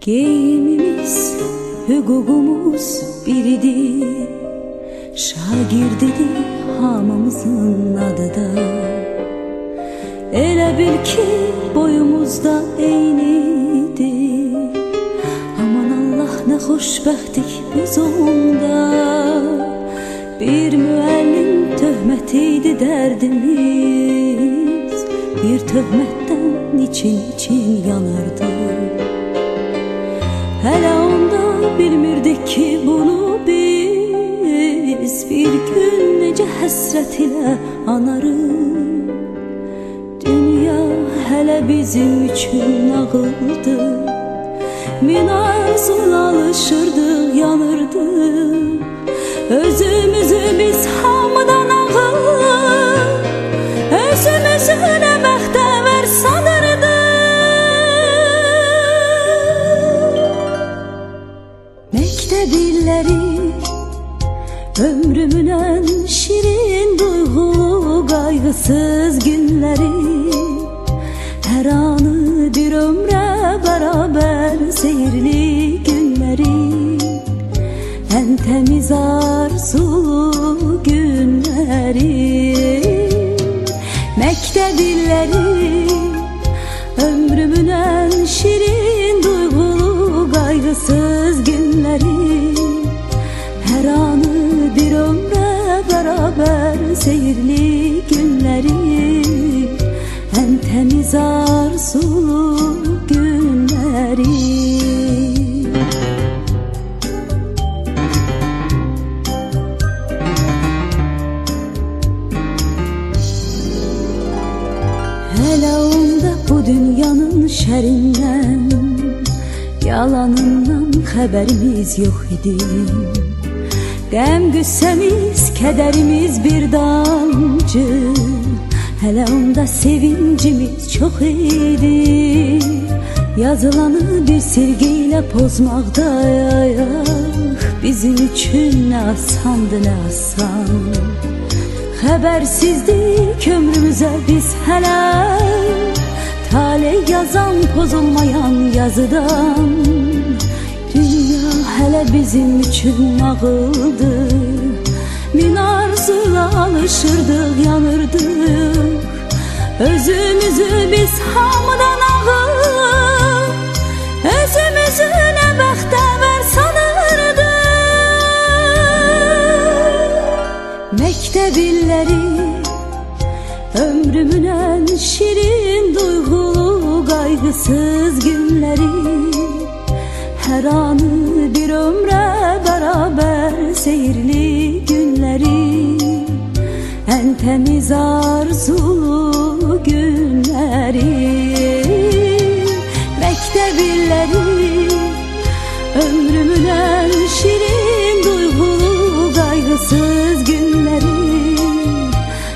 Geyimimiz, hüququmuz biridir. Şagirdidir hamımızın adı da. Elə bil ki boyumuzda eynidir. Aman Allah ne xoşbəxtdik biz onda. Bir müəllim töhmətiydi dərdimiz. Bir töhmətdən için için yanardı Hələ onda bilmirdik ki bunu biz. Bir gün necə həsrət ilə anarıq Dünya hələ bizim üçün nağıldı Min arzula alışırdıq, yanırdıq Özümüzü biz hamıdan Ömrümün en şirin duygulu kaygısız günleri. Her anı bir ömre beraber seyirli günleri. En temiz arzulu günleri. Mektep illeri Ömrümün en şirin duygulu kaygısız günleri bir ömre beraber seyirli günleri. En temiz arzulu günleri. Hele onda bu dünyanın şerinden Yalanından haberimiz yok idi Qəm qüssəmiz, kədərimiz bir damcı. Hələ onda sevincimiz çox idi Yazılanı bir silgiyle pozmaqda Bizim üçün nə asandı, nə asan. Xəbərsizdik ömrümüzə biz hələ Tale yazan pozulmayan yazıdan hələ bizim üçün nağıldı. Min arzula alışırdıq, yanırdıq Özümüzü biz hamıdan ağır Özümüzü nə bəxtəvər sanırdıq Məktəb illəri Ömrümün en şirin duygulu kaygısız günleri Her anı bir ömre beraber seyirli günleri. En temiz arzulu günleri. Mektep illeri Ömrümün en şirin duygulu kaygısız günleri.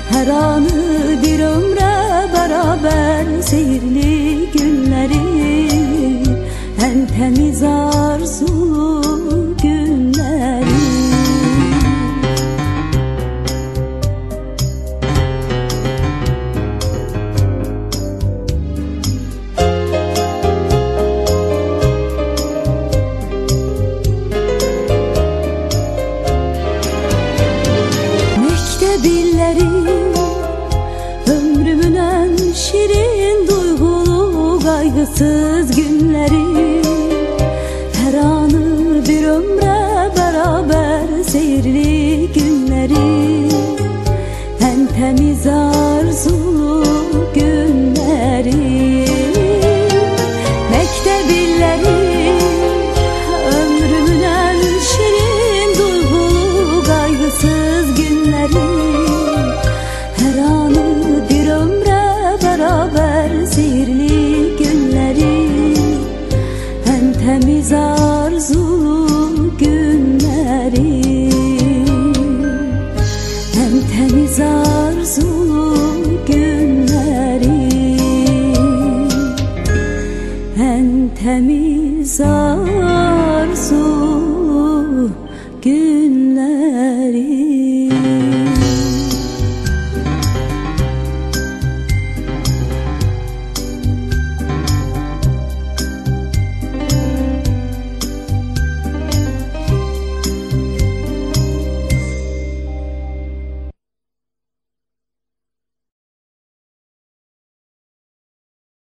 Her anı bir ömre beraber seyirli temiz arzulu günleri. Mektep illeri Ömrümün en şirin duygulu kaygısız günleri bir ömre beraber seyirli günleri En temiz arzulu arzulu günleri En temiz arzulu günleri